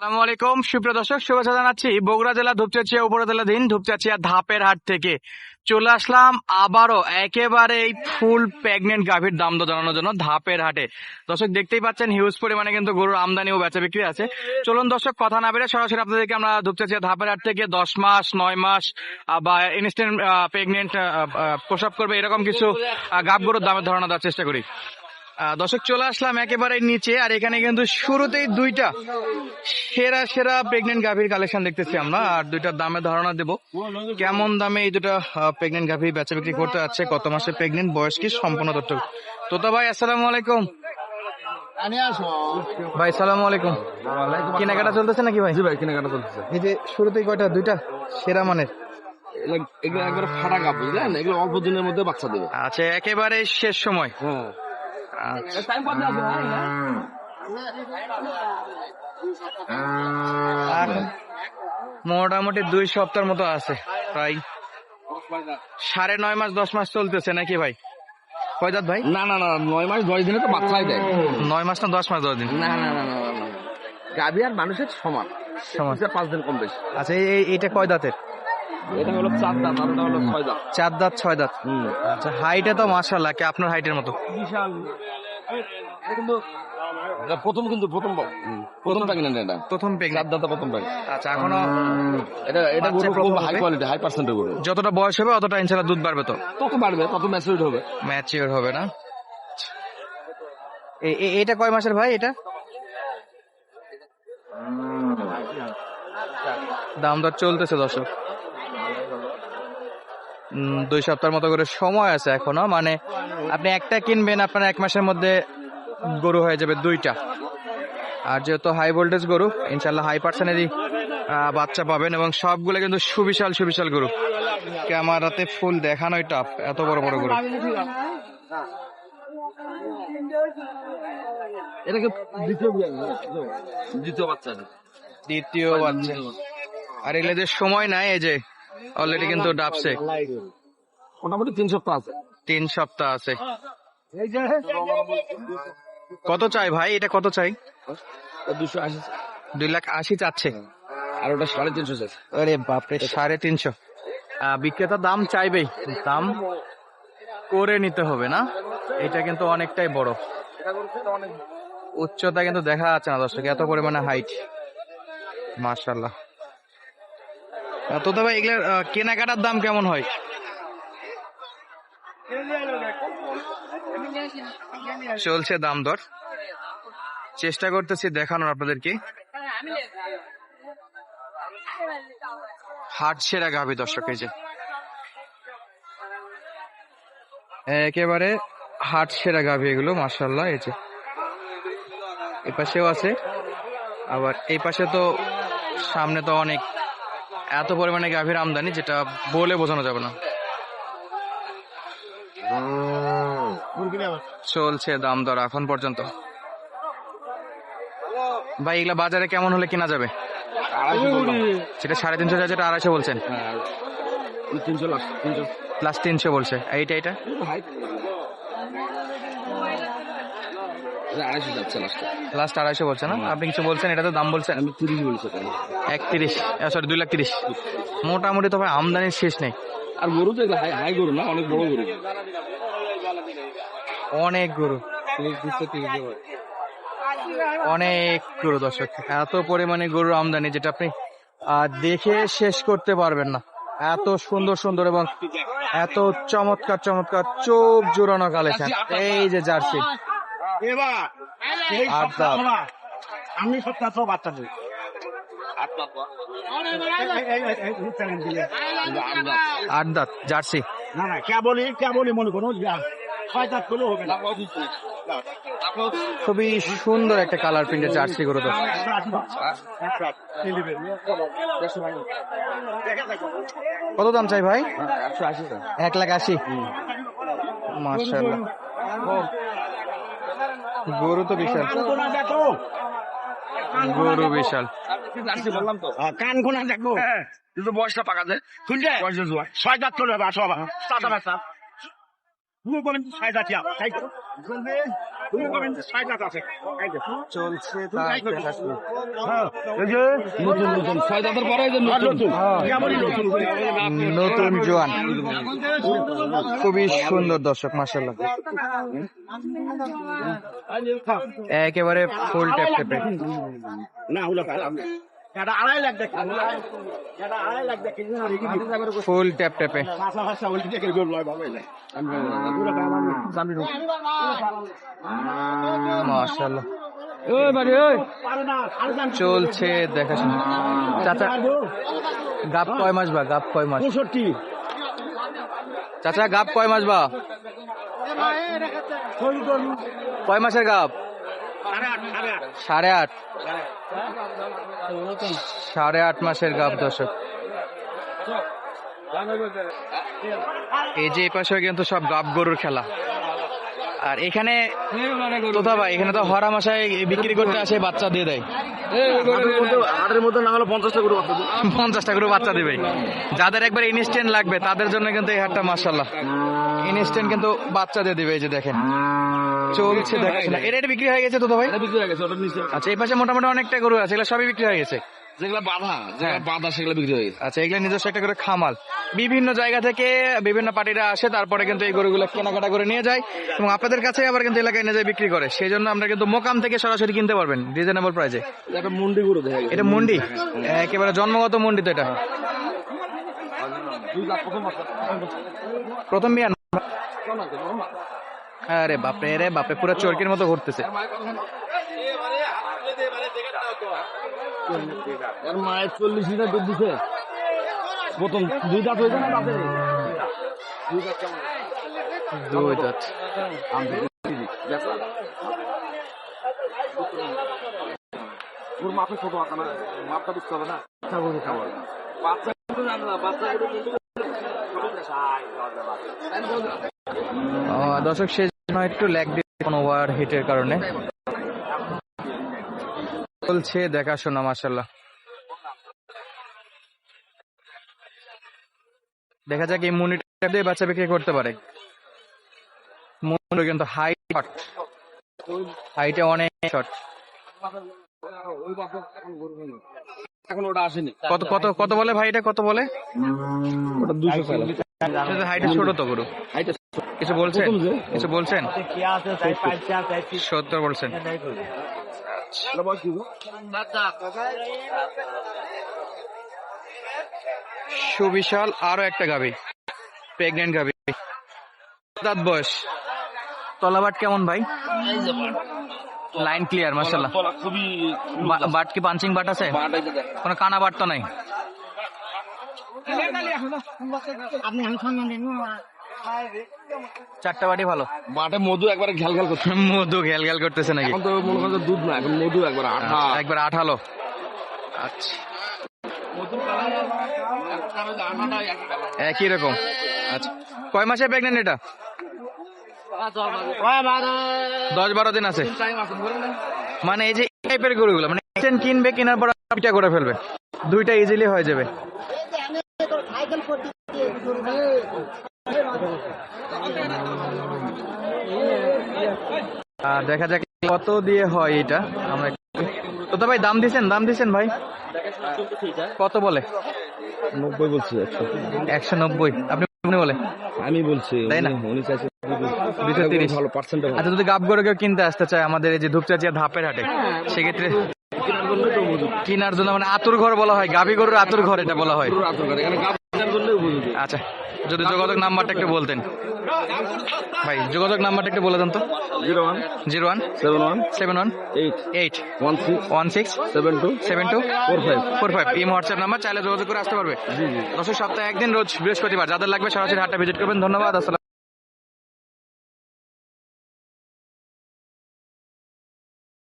আসসালামু আলাইকুম সুপ্রিয় দর্শক, শুভেচ্ছা জানাচ্ছি বগুড়া জেলা ধূপচাচিয়া উপজেলাধীন ধূপচাচিয়া ধাপের হাট থেকে। চলে আসলাম আবারও একেবারে এই ফুল প্রেগনেন্ট গাভীর দাম দর জানানোর জন্য ধাপের হাটে। দর্শক, দেখতেই পাচ্ছেন হিউজ পরিমাণে কিন্তু গরুর আমদানি ও বেচা বিক্রি আছে। চলুন দর্শক, কথা না বেড়ে সরাসরি আপনাদেরকে আমরা ধূপচাচিয়া ধাপের হাট থেকে দশ মাস, নয় মাস বা ইনস্ট্যান্ট প্রেগনেন্ট প্রসব করবে এরকম কিছু গাভ গরুর দামের ধারণা দেওয়ার চেষ্টা করি। দর্শক চলে আসলাম একেবারে নিচে আর এখানে কিন্তু শুরুতেই দুইটা সেরা সেরা প্রেগনেন্ট গাভীর কালেকশন দেখতেছি আমরা আর দুইটার দামে ধারণা দেব। কেমন দামে এই দুটা প্রেগনেন্ট গাভী বেচা বিক্রি করতে যাচ্ছে কত মাসে প্রেগনেন্ট বয়স কি সম্পূর্ণ তথ্য। তোতা ভাই আসসালামু আলাইকুম। ভাই সালামু আলাইকুম। কেনাকাটা চলতেছে নাকি ভাই? জি ভাই কেনাকাটা চলতেছে। এই যে শুরুতেই কয়টা দুইটা? সেরা মানের। এগুলো এগুলো একবারে ফাটা কাপ বুঝলেন এগুলো অল্প দিনের মধ্যে বাচ্চা দেবে। আচ্ছা একেবারে শেষ সময়। হ্যাঁ। আর মোটামুটি দুই সপ্তাহের মতো আছে প্রায়। সাড়ে নয় মাস দশ মাস চলতেছে নাকি ভাই? কয় দাঁত ভাই? না না না নয় মাস দশ দিনে তো বাচ্চাই দেয়। নয় মাস না দশ মাস দশ দিন। না না না গাভী আর মানুষের সমান। সমান। পাঁচ দিন কম বেশি। আচ্ছা এই- এই- এইটা কয় দাঁতের? এটা হলো চার দাঁত আর ওটা হলো ছয় দাঁত। চার দাঁত ছয় দাঁত। আচ্ছা হাইটে তো মাশাল্লাহ কি আপনার হাইটের মতো? বিশাল। কিন্তু প্রথম কিন্তু প্রথম প্রথম প্রেগনেন্ট এটা। প্রথম প্রেগনেন্ট দাঁত প্রথম প্রেগনেন্ট আচ্ছা এখনও এটা এটা গরু খুব হাই কোয়ালিটি হাই পার্সেন্টের গরু। যতটা বয়স হবে অতটা ইনশাল্লাহ দুধ বাড়বে তো? তত বাড়বে তত ম্যাচুরিট হবে। ম্যাচিওর হবে না? এটা কয় মাসের ভাই এটা? দাম দর চলতেছে দর্শক। দুই সপ্তাহের মতো করে সময় আছে এখনও। মানে আপনি একটা কিনবেন আপনার এক মাসের মধ্যে গরু হয়ে যাবে দুইটা। আর যেহেতু হাই ভোল্টেজ গরু ইনশাল্লাহ হাই পার্সেন্টেরই বাচ্চা পাবেন এবং সবগুলো কিন্তু সুবিশাল সুবিশাল গরু। ক্যামেরাতে ফুল দেখানোই টাফ এত বড় বড় গরু। এটাকে দ্বিতীয় বাচ্চা। দ্বিতীয় বাচ্চা। আর এগুলো যে সময় নাই এই যে অলরেডি কিন্তু ডাবছে মোটামুটি তিন সপ্তাহ আছে। তিন সপ্তাহ আছে। কত চাই ভাই? এটা কত চাই? দুশো আশি দুই লাখ আশি চাচ্ছে। আর ওটা সাড়ে তিনশো আরে বাপরে সাড়ে তিনশো। বিক্রেতা দাম চাইবেই। দাম করে নিতে হবে না? এটা কিন্তু অনেকটাই বড়। উচ্চতা কিন্তু দেখা যাচ্ছে না দর্শক এত পরিমাণে হাইট মার্শাল্লাহ তো ভাই, এগুলার কেনাকাটার দাম কেমন হয়? চলছে দাম দর। চেষ্টা করতেছি দেখানোর আপনাদেরকে। হাট সেরা গাভী দর্শক, এই যে। একেবারে হাট সেরা গাভী এগুলো মার্শাল্লাহ এই যে। এই পাশেও আছে, আবার এই পাশে তো সামনে তো অনেক এত পরিমাণে গাভীর আমদানি যেটা বলে বোঝানো যাবে না। চলছে দাম দর এখন পর্যন্ত। ভাই এগুলা বাজারে কেমন হলে কেনা যাবে? সেটা সাড়ে তিনশো যেটা আড়াইশো বলছেন। হ্যাঁ তিনশো তিনশো। বলছে। এইটা এটা হাই আড়াইশো যাচ্ছে লাস্টে লাস্ট আড়াইশো বলছে না? আপনি কিছু বলছেন? এটা তো দাম বলছেন। আমি তিরিশ বলছি তাই। একত্রিশ। সরি দুই লাখ তিরিশ। মোটামুটি তো ভাই আমদানির শেষ নেই। আর গরু তো হাই হাই গরু না? অনেক বড় গরু। অনেক গরু। অনেক গরু দর্শক। এত পরিমাণে গরুর আমদানি যেটা আপনি দেখে শেষ করতে পারবেন না। এত সুন্দর সুন্দর এবং এত চমৎকার চমৎকার চোখ জোড়ানো কালেকশন এই যে জার্সি। এবার আমি সপ্তাহ বাচ্চা দিই আট দাঁত জার্সি না না মনে ছয় দাঁত করলেও হবে খুবই সুন্দর একটা কালার প্রিন্টের জার্সি করে তো কত দাম চাই ভাই একশো আশি এক লাখ আশি মার্শাল্লাহ গরু তো বিশাল। দেখো। গরু বিশাল। বললাম তো। কান কোনা দেখো। কিন্তু বয়সটা পাকা যায় জোয়ার ছয় দাঁত চলে আসো বাবা চলছে হ্যাঁ নতুন জোয়ান। খুবই সুন্দর দর্শক মাসাল্লাহ একেবারে ফুল ট্যাপ না হলো এটা আড়াই লাখ দেখি এটা আড়াই লাখ দেখি ফুল ট্যাপ ট্যাপে। দেখে গোল লয় বাবা ওই বাড়ি চলছে দেখাশোনা। চাচা গাপ কয় মাস বা? গাপ কয় মাস? পঁয়ষট্টি। চাচা গাপ কয় মাস বা? কয় মাসের গাপ? সাড়ে আট। সাড়ে আট মাসের গাব দশক এই যে এই পাশে কিন্তু সব গাব গরুর খেলা। আর এখানে কোথা ভাই এখানে তো হরা মাসায় বিক্রি করতে আসে বাচ্চা দিয়ে দেয়। আটের মধ্যে না হলে পঞ্চাশটা করে বাচ্চা পঞ্চাশটা করে বাচ্চা দিবে। যাদের একবার ইনস্ট্যান্ট লাগবে তাদের জন্য কিন্তু এই হাটটা মার্শাল্লাহ ইনস্ট্যান্ট কিন্তু বাচ্চা দিয়ে দিবে এই যে দেখেন। চলছে দেখাশোনা এর এটা বিক্রি হয়ে গেছে তো ভাই? হয়ে আচ্ছা এই পাশে মোটামুটি অনেকটা গরু আছে এগুলো সবই বিক্রি হয়ে গেছে। যেগুলা বাধা যেগুলা বাধা সেগুলো বিক্রি হয়ে গেছে আচ্ছা এগুলো নিজস্ব একটা করে খামাল বিভিন্ন জায়গা থেকে বিভিন্ন পার্টিরা আসে তারপরে কিন্তু এই গরুগুলো কেনাকাটা করে নিয়ে যায় এবং আপনাদের কাছে আবার কিন্তু এলাকায় নিয়ে যায় বিক্রি করে সেই জন্য আমরা কিন্তু মোকাম থেকে সরাসরি কিনতে পারবেন রিজনেবল প্রাইসে একটা মুন্ডি গরু দেখা এটা মন্ডি একেবারে জন্মগত মন্ডি তো এটা প্রথম বিয়ান আরে বাপরে রে বাপরে পুরো চরকির মতো ঘুরতেছে এর মায়ের চল্লিশ লিটার দুধ দিছে। প্রথম দুই দাঁত হয়েছে না দাঁতে দুই দাঁত কেমন? দুই দাঁত। ওর মাপে ছোট আঁকা না মাপটা বুঝতে হবে না। বাচ্চা গরু খাবার বাচ্চা গরু জানো না বাচ্চা গরু দর্শক জন্য একটু ল্যাগ দিয়ে কোনো ওভার হিটের কারণে। চলছে দেখাশোনা মাসাল্লাহ দেখা যাক এই মনিটর দিয়ে বাচ্চা বিক্রি করতে পারে। মনিটর কিন্তু হাই শট হাইটে অনেক শট ওই বাচ্চা এখন গরু হয়নি। এখন ওটা আসেনি। কত কত কত বলে ভাই এটা? কত বলে? হাইটে ছোট তো গরু। কিছু বলছেন? কিছু বলছেন? সত্তর বলছেন। সুবিশাল আরও একটা গাভি। প্রেগনেন্ট গাভি। দাঁত বয়স। তলাবাট কেমন ভাই? লাইন ক্লিয়ার খুবই বাট কি পাঞ্চিং বাট আছে। কোনো কানা বাট তো নাই? চারটা বাটি ভালো। বাটে মধু একবারে ঘ্যাল ঘ্যাল করছে। মধু ঘেল ঘেল করতেছে নাকি? এখন তো মনে করছে দুধ না এখন মধু একবার আঠা। একবার আঠালো। আচ্ছা। একই রকম। আচ্ছা কয় মাসে প্রেগনেন্ট এটা? দশ বারো দিন আছে। মানে এই যে টাইপের গরুগুলো মানে কিনবে কেনার পর পিঠা করে ফেলবে। দুইটা ইজিলি হয়ে যাবে। দেখা যাক কত দিয়ে হয় এটা। আমরা তো তো ভাই দাম দিছেন দাম দিছেন ভাই? কত বলে? নব্বই বলছি একশো। নব্বই। আপনি বলে? আমি বলছি তাই না? উনি- চাইছে আচ্ছা যদি গাব গরু কেউ কিনতে আসতে চায় আমাদের এই যে ধূপচাচিয়া ধাপের হাটে সেক্ষেত্রে কেনার জন্য মানে আতুর ঘর বলা হয় গাভী গরুর আতুর ঘর এটা বলা হয়। আচ্ছা যদি যোগাযোগ নাম্বারটা একটু বলতেন। ভাই যোগাযোগ নাম্বারটা একটু বলে দেন তো। Zero one zero one seven one seven one eight eight one six one six seven two seven two four five. Four five. এই হোয়াটসঅ্যাপ নাম্বার চাইলে যোগাযোগ করে আসতে পারবে। জি সপ্তাহে একদিন রোজ বৃহস্পতিবার। যাদের লাগবে সরাসরি হাটটা ভিজিট করবেন। ধন্যবাদ আসসালাম